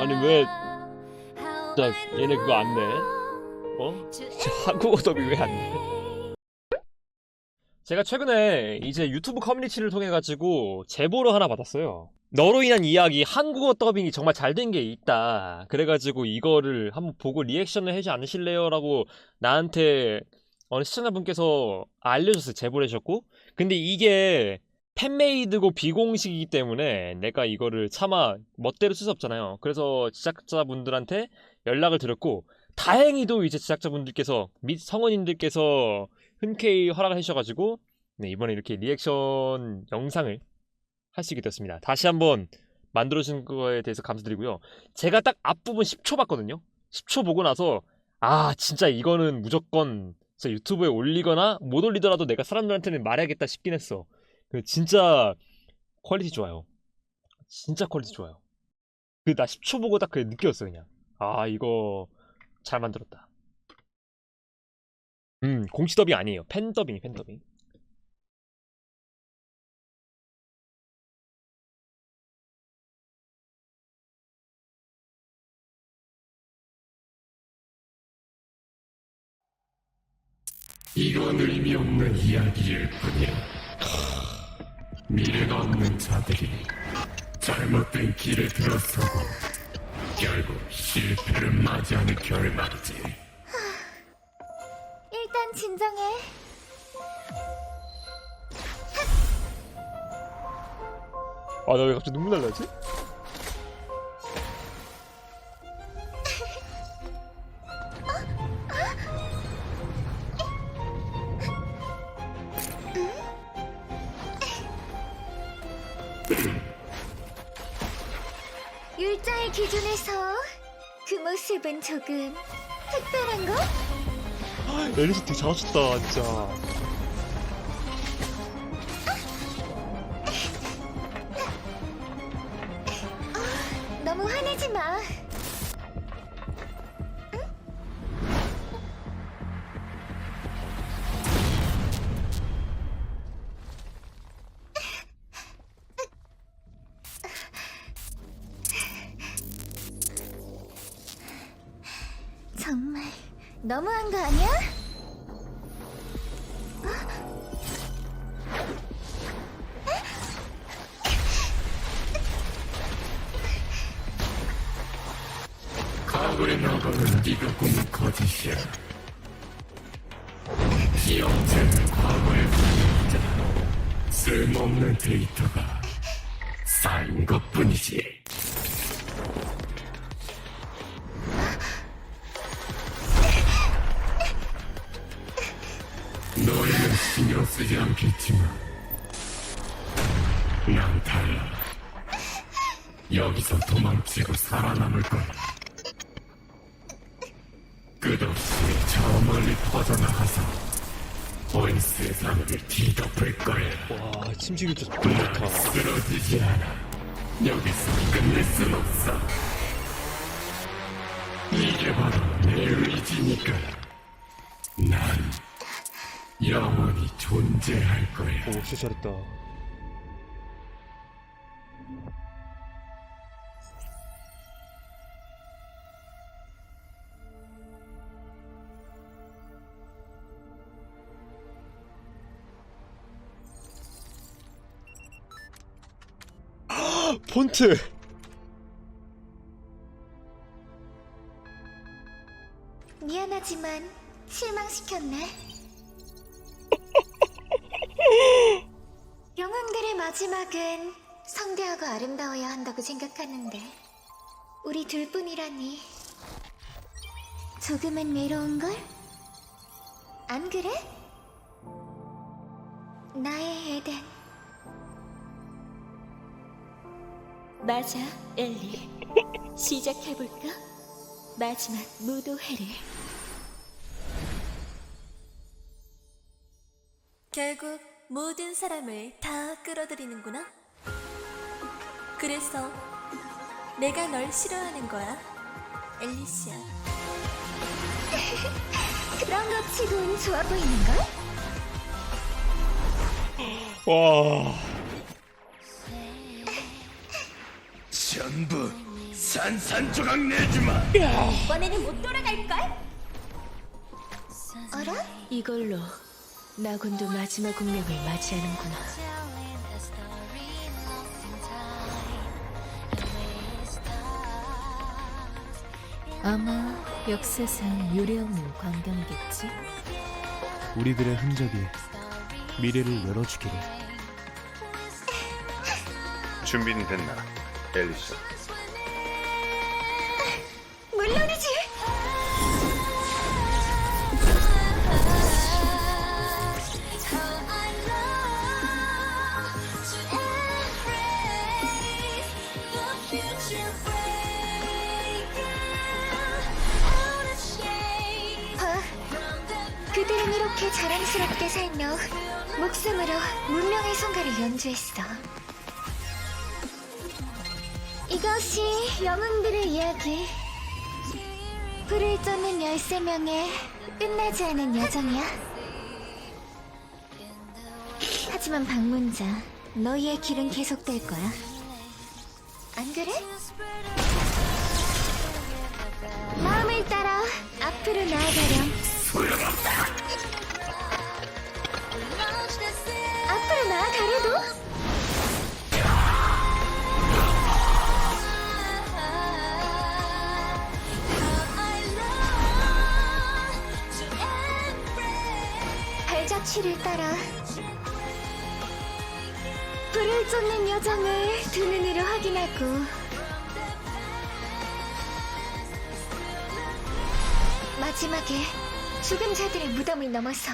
아니 왜 진짜 얘네 그거 안 내? 어? 진짜 한국어 더빙 왜안 내? 제가 최근에 이제 유튜브 커뮤니티를 통해 가지고 제보를 하나 받았어요. 너로 인한 이야기 한국어 더빙이 정말 잘 된 게 있다. 그래가지고 이거를 한번 보고 리액션을 해주지 않으실래요? 라고 나한테 어느 시청자분께서 알려줬어요. 제보를 해주셨고. 근데 이게 팬메이드고 비공식이기 때문에 내가 이거를 차마 멋대로 쓸 수 없잖아요. 그래서 제작자분들한테 연락을 드렸고 다행히도 이제 제작자분들께서 및 성원님들께서 흔쾌히 허락을 해주셔가지고 네, 이번에 이렇게 리액션 영상을 있게 됐습니다. 다시 한번 만들어주신 거에 대해서 감사드리고요. 제가 딱 앞부분 10초 봤거든요. 10초 보고 나서 아 진짜 이거는 무조건 유튜브에 올리거나 못 올리더라도 내가 사람들한테는 말해야겠다 싶긴 했어. 그 진짜 퀄리티 좋아요. 진짜 퀄리티 좋아요. 그 나 10초 보고 딱 그 느꼈어 그냥. 아 이거 잘 만들었다. 음 공식 더빙 아니에요. 팬 더빙 팬 더빙. 이건 의미 없는 이야기일 뿐이야. 미래가 없는 자들이 잘못된 길에 들어서고 결국 실패를 맞이하는 결말이지. 일단 진정해. 아나 왜 갑자기 눈물 날라지? 율자의 기준에서 그 모습은 조금 특별한가? 앨리스 되게 잘하셨다 진짜. 너무한 거 아니야? 과거에 나가는 네가 꾸는 거짓이야. 기억자는 과거의 분이자 쓸모없는 데이터가 쌓인 것뿐이지. 너희는 신경 쓰지 않겠지만 난 달라. 여기서 도망치고 살아남을 거야. 끝없이 저 멀리 퍼져나가서 온 세상을 뒤덮을 거야. 와 침식이 난 좋다. 쓰러지지 않아. 여기서 끝낼 순 없어. 이게 바로 내 의지니까. 난 영원히 존재할 거야. 오 진짜 잘했다. 폰트 한다고 생각하는데 우리 둘뿐이라니 조금은 외로운걸? 안 그래? 나의 에덴 맞아, 엘리. 시작해볼까? 마지막 무도회를. 결국 모든 사람을 다 끌어들이는구나. 그래서 내가 널 싫어하는 거야, 엘리시아. 그런 것 치곤 좋아 보이는걸? 와 전부 산산조각 내주마 이번에는 못 돌아갈걸? 어라? 이걸로 나군도 마지막 운명을 맞이하는구나. 아마 역사상 유례없는 광경이겠지? 우리들의 흔적이 미래를 열어주기를. 준비는 됐나, 앨리스? 물론이지. 그들은 이렇게 자랑스럽게 살며 목숨으로 문명의 성가를 연주했어. 이것이 영웅들의 이야기. 불을 쫓는 13명의 끝나지 않은 여정이야. 하지만 방문자, 너희의 길은 계속될 거야. 안 그래? 마음을 따라 앞으로 나아가렴. 가려도? 발자취를 따라 불을 쫓는 여정을 두 눈으로 확인하고 마지막에 죽은 자들의 무덤을 넘어서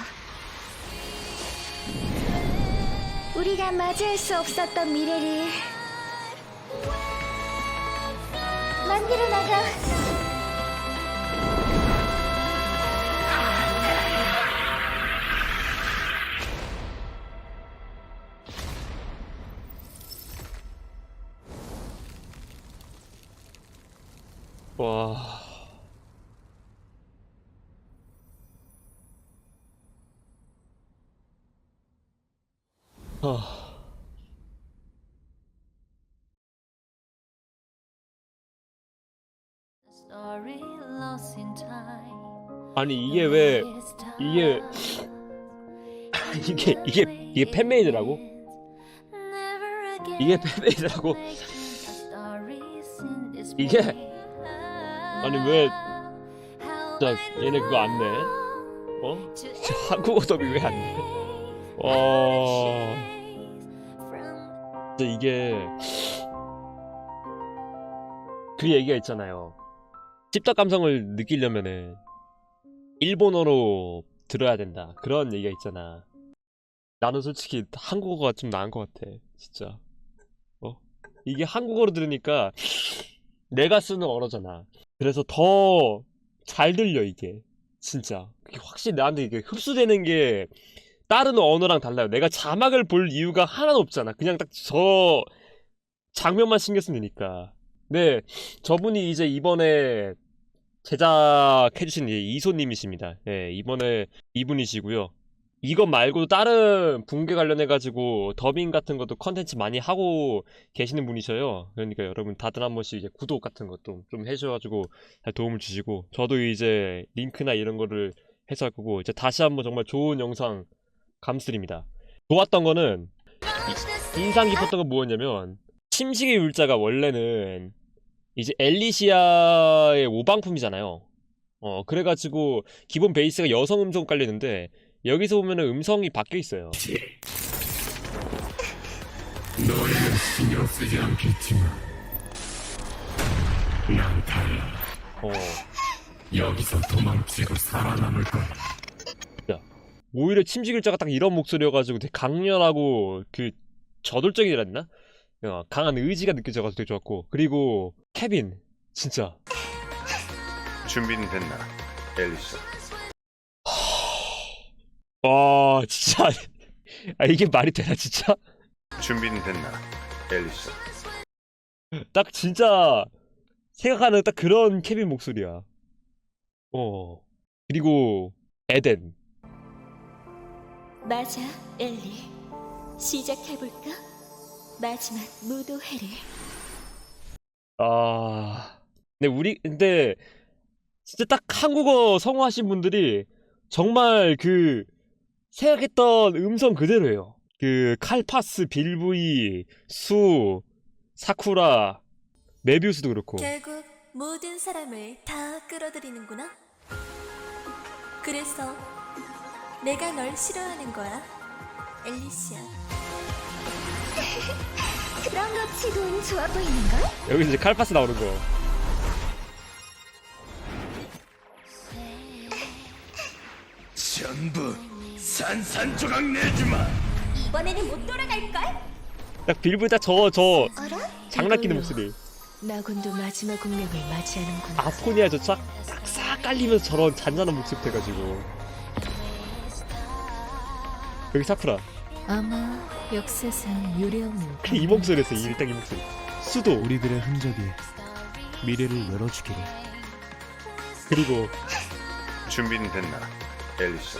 우리가 맞이할 수 없었던 미래를 만들어 나가. 와. 아. 아니 이게 왜 이게 이게 이게 이게 팬메이드라고? 이게 팬메이드라고? 이게 아니 왜 진짜 얘네 그거 안 내? 어? 한국어 더비 왜 안 내? 와 진짜 이게 그 얘기가 있잖아요. 찝덕 감성을 느끼려면은 일본어로 들어야 된다. 그런 얘기가 있잖아. 나는 솔직히 한국어가 좀 나은 것 같아. 진짜. 어? 이게 한국어로 들으니까 내가 쓰는 언어잖아. 그래서 더 잘 들려, 이게. 진짜. 확실히 나한테 이게 흡수되는 게 다른 언어랑 달라요. 내가 자막을 볼 이유가 하나도 없잖아. 그냥 딱 저 장면만 신경 쓰면 되니까. 네, 저분이 이제 이번에 제작해주신 이 이소님이십니다. 예, 이번에 이분이시고요. 이것 말고도 다른 붕괴 관련해가지고 더빙 같은 것도 컨텐츠 많이 하고 계시는 분이셔요. 그러니까 여러분 다들 한 번씩 이제 구독 같은 것도 좀 해주셔가지고 잘 도움을 주시고 저도 이제 링크나 이런 거를 해서 할 거고 이제 다시 한번 정말 좋은 영상 감사드립니다. 좋았던 거는 이- 인상 깊었던 건 뭐였냐면 침식의 율자가 원래는 이제 엘리시아의 오방품이잖아요. 어, 그래가지고 기본 베이스가 여성 음성 깔리는데 여기서 보면은 음성이 바뀌어 있어요. 너희는 신경 쓰지 않겠지만 난 달라 어, 여기서 도망치고 살아남을 거야 오히려 침식일자가 딱 이런 목소리여가지고 되게 강렬하고 그 저돌적이라 했나? 어, 강한 의지가 느껴져가지고 되게 좋았고 그리고 케빈 진짜 준비는 됐나, 앨리스? 와 진짜 아 이게 말이 되나 진짜? 준비는 됐나, 앨리스? 딱 진짜 생각하는 딱 그런 케빈 목소리야. 어. 그리고 에덴. 맞아, 엘리. 시작해볼까? 마지막 무도회를. 아, 근데 우리 근데 진짜 딱 한국어 성우하신 분들이 정말 그 생각했던 음성 그대로예요. 그 칼파스, 빌브이, 수, 사쿠라, 메비우스도 그렇고. 결국 모든 사람을 다 끌어들이는구나. 그래서 내가 널 싫어하는 거야, 엘리시아. 그런 거 치곤 좋아 보이는걸? 여기서 이제 칼파스 나오는 거. 전부 산산조각 내주마. 이번에는 못 돌아갈걸? 딱 빌브이 딱저 저 어라? 장난끼는 목소리. 나곤도 마지막 운명을 맞이하는구나. 아포니아 저싹싹 깔리면서 저런 잔잔한 목소리 돼가지고. 여기 사쿠라. 아마 역사상 유례없는 이 목소리였어 이딱 이 목소리. 수도 우리들의 흔적이 미래를 열어주기를. 그리고 준비는 됐나? 앨리스.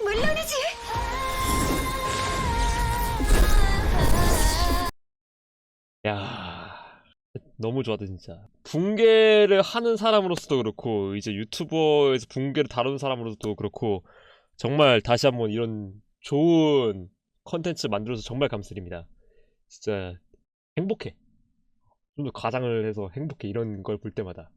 물론이지. 야 너무 좋았다 진짜. 붕괴를 하는 사람으로서도 그렇고 이제 유튜버에서 붕괴를 다루는 사람으로서도 그렇고 정말 다시 한번 이런 좋은 컨텐츠 만들어서 정말 감사드립니다. 진짜 행복해. 좀더 가장을 해서 행복해 이런 걸 볼 때마다.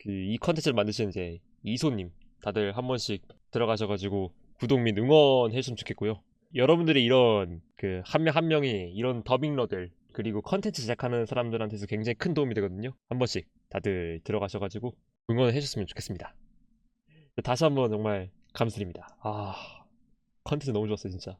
그 이 컨텐츠를 만드신 이제 이소님 다들 한 번씩 들어가셔가지고 구독 및 응원해 주시면 좋겠고요. 여러분들이 이런 그 한 명한 명이 이런 더빙러들 그리고 컨텐츠 제작하는 사람들한테서 굉장히 큰 도움이 되거든요. 한 번씩 다들 들어가셔가지고 응원해 주셨으면 좋겠습니다. 다시 한번 정말 감사드립니다. 아 컨텐츠 너무 좋았어요 진짜.